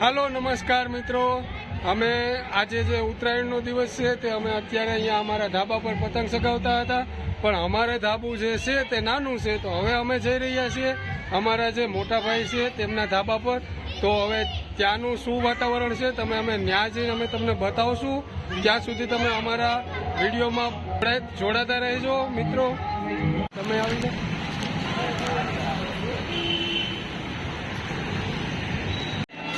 હાલો, નમસ્કાર મિત્રો. અમે આજે જે ઉત્તરાયણનો દિવસ છે તે અમે અત્યારે અહીંયા અમારા ધાબા પર પતંગ ચગાવતા હતા. પણ અમારે ધાબુ જે છે તે નાનું છે, તો હવે અમે જઈ રહ્યા છીએ. અમારા જે મોટા ભાઈ છે તેમના ધાબા પર. તો હવે ત્યાંનું શું વાતાવરણ છે તમે અમે ન્યા જઈને અમે તમને બતાવશું. ત્યાં સુધી તમે અમારા વિડીયોમાં જોડાતા રહેજો, મિત્રો. તમે આવી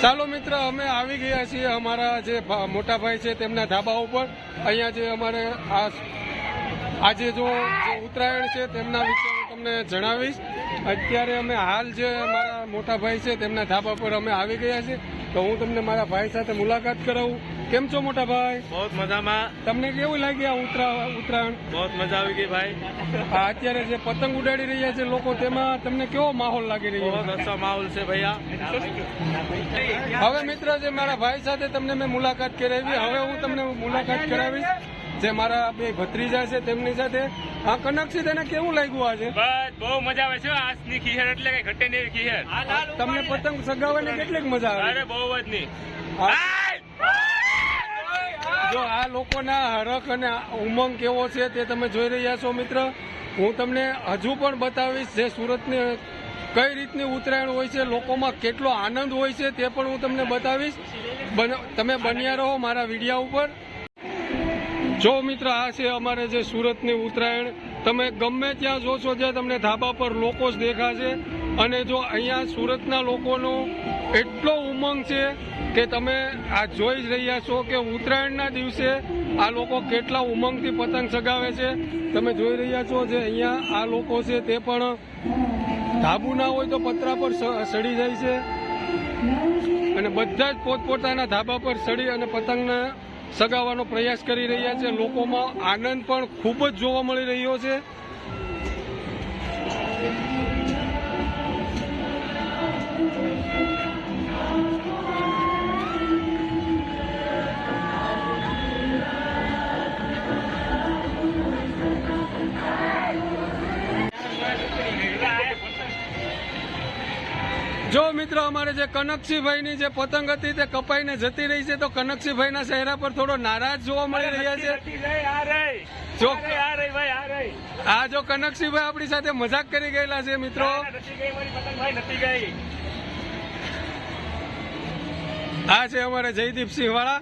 ચાલો મિત્ર, અમે આવી ગયા છીએ અમારા જે મોટા ભાઈ છે તેમના ધાબા ઉપર. અહીંયા જે અમારે આ આજે જો, જે ઉત્તરાયણ છે તેમના વિશે હું તમને જણાવીશ. અત્યારે અમે હાલ જે અમારા મોટા ભાઈ છે તેમના ધાબા પર અમે આવી ગયા છીએ. તો હું તમને મારા ભાઈ સાથે મુલાકાત કરાવું. કેમ છો મોટા ભાઈ? બહુ મજામાં. તમને કેવું લાગ્યું આ ઉત્તરા ઉત્તરાયણ? બહુ મજા આવી ગઈ ભાઈ. આ અત્યારે જે પતંગ ઉડાડી રહ્યા છે લોકો તેમાં તમને કેવો માહોલ લાગી રહ્યો બહુ અચ્છા માહોલ છે ભૈયા. હવે મિત્ર જે મારા ભાઈ સાથે તમને મેં મુલાકાત કરાવી હવે હું તમને મુલાકાત કરાવીશ. જે મારા બે ભત્રીજા છે તેમની સાથે. આ કનકસિંહ તને કેવું લાગ્યું આજે? બસ બહુ મજા આવે છે આજની ખીહેર એટલે કઈ ઘટે નહીં ખીહર. તમને પતંગ સગાવવાની કેટલીક મજા આવે? અરે બહુ જ નહીં. જો આ લોકોના હરખ અને ઉમંગ કેવો છે તે તમે જોઈ રહ્યા છો, મિત્ર. હું તમને હજુ પણ બતાવીશ જે સુરતની કઈ રીતની ઉત્તરાયણ હોય છે, લોકોમાં કેટલો આનંદ હોય છે તે પણ હું તમને બતાવીશ. તમે બન્યા રહો મારા વિડીયા ઉપર. જો મિત્ર, આ છે અમારે જે સુરતની ઉત્તરાયણ. તમે ગમે ત્યાં જોશો ત્યાં તમને ધાબા પર લોકો જ દેખાશે. અને જો અહીંયા સુરતના લોકોનો એટલો ઉમંગ છે કે તમે આ જોઈ જ રહ્યા છો કે ઉત્તરાયણના દિવસે આ લોકો કેટલા ઉમંગથી પતંગ સગાવે છે. તમે જોઈ રહ્યા છો જે અહીંયા આ લોકો છે તે પણ ધાબુ ના હોય તો પતરા પર સડી જાય છે. અને બધા જ પોતપોતાના ધાબા પર સડી અને પતંગને સગાવવાનો પ્રયાસ કરી રહ્યા છે. લોકોમાં આનંદ પણ ખૂબ જ જોવા મળી રહ્યો છે. મિત્રો અમારે જે કનકસિંહભાઈની જે પતંગ હતી તે કપાઈને જતી રહી છે તો કનકસિંહભાઈના ચહેરા પર થોડો નારાજ જોવા મળી રહ્યા છે. જો આ જો કનકસિંહભાઈ આપણી સાથે મજાક કરી ગયેલા છે મિત્રો. આ છે અમારે જયદીપસિંહ વાળા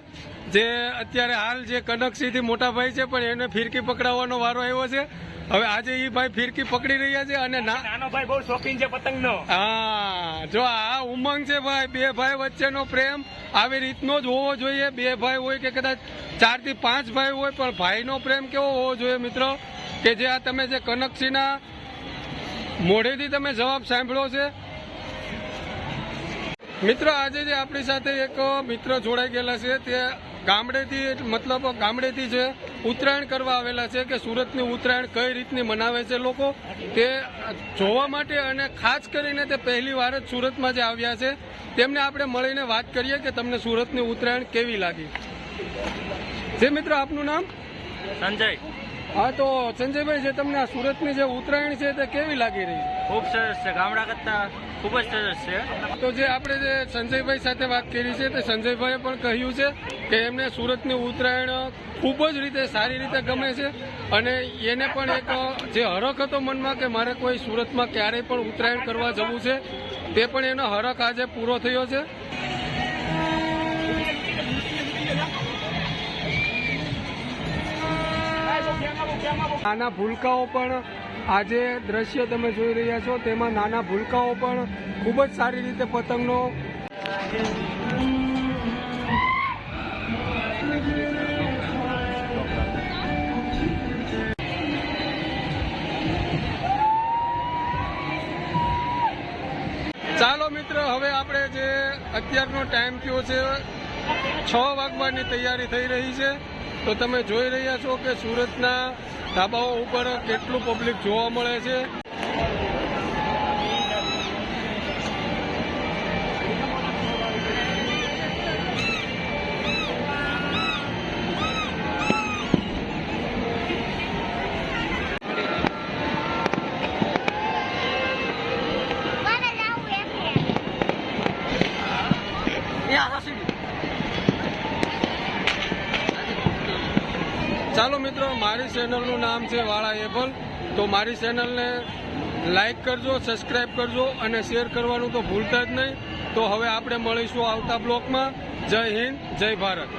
જે અત્યારે હાલ જે કનકસિંહથી મોટા ભાઈ છે પણ એને ફિરકી પકડાવવાનો વારો આવ્યો છે. હવે આજે એ ભાઈ ફિરકી પકડી રહ્યા છે અને નાનો ભાઈ બહુ શોખીન છે પતંગનો. હા જો આ ઉમંગ છે ભાઈ બે ભાઈ વચ્ચેનો પ્રેમ આવી રીતનો જ હોવો જોઈએ. બે ભાઈ હોય કે કદાચ ચારથી પાંચ ભાઈ હોય પણ ભાઈનો પ્રેમ કેવો હોવો જોઈએ મિત્રો? કે જે આ તમે જે કનકસિંહના મોઢેથી તમે જવાબ સાંભળ્યો છે. મિત્રો આજે જે આપણી સાથે એક મિત્ર જોડાઈ ગયેલા છે તે ગામડેથી મતલબ ગામડેથી જે ઉત્તરાયણ કરવા આવેલા છે કે સુરતની ઉત્તરાયણ કઈ રીતની મનાવે છે લોકો, તે જોવા માટે અને ખાસ કરીને તે પહેલી વાર જ સુરતમાં જે આવ્યા છે, તેમને આપણે મળીને વાત કરીએ કે તમને સુરતની ઉત્તરાયણ કેવી લાગી. જે મિત્રો આપનું નામ? સંજય. હા તો સંજયભાઈ જે તમને આ સુરતની જે ઉત્તરાયણ છે તે કેવી લાગી રહી છે? ખૂબ સરસ છે. ગામડા કરતા ખૂબ જ સરસ છે. તો જે આપણે જે સંજયભાઈ સાથે વાત કરી છે તે સંજયભાઈએ પણ કહ્યું છે કે એમને સુરતની ઉત્તરાયણ ખૂબ જ રીતે સારી રીતે ગમે છે અને એને પણ એક જે હરખ હતો મનમાં કે મારે કોઈ સુરતમાં ક્યારેય પણ ઉત્તરાયણ કરવા જવું છે તે પણ એનો હરખ આજે પૂરો થયો છે. નાના ભૂલકાઓ પણ આજે દ્રશ્ય તમે જોઈ રહ્યા છો. તેમાં નાના ભૂલકાઓ પણ ખૂબ જ સારી રીતે પતંગનો ચાલો મિત્ર, હવે આપણે જે અત્યારનો ટાઈમ કયો છે છ વાગવાની તૈયારી થઈ રહી છે. તો તમે જોઈ રહ્યા છો કે સુરતના ધાબાઓ ઉપર કેટલું પબ્લિક જોવા મળે છે. ચાલો મિત્રો, મારી ચેનલનું નામ છે વાળા એબલ તો મારી ચેનલને લાઈક કરજો સબસ્ક્રાઈબ કરજો અને શેર કરવાનું તો ભૂલતા જ નહીં. તો હવે આપણે મળીશું આવતા બ્લોકમાં. જય હિન્દ, જય ભારત.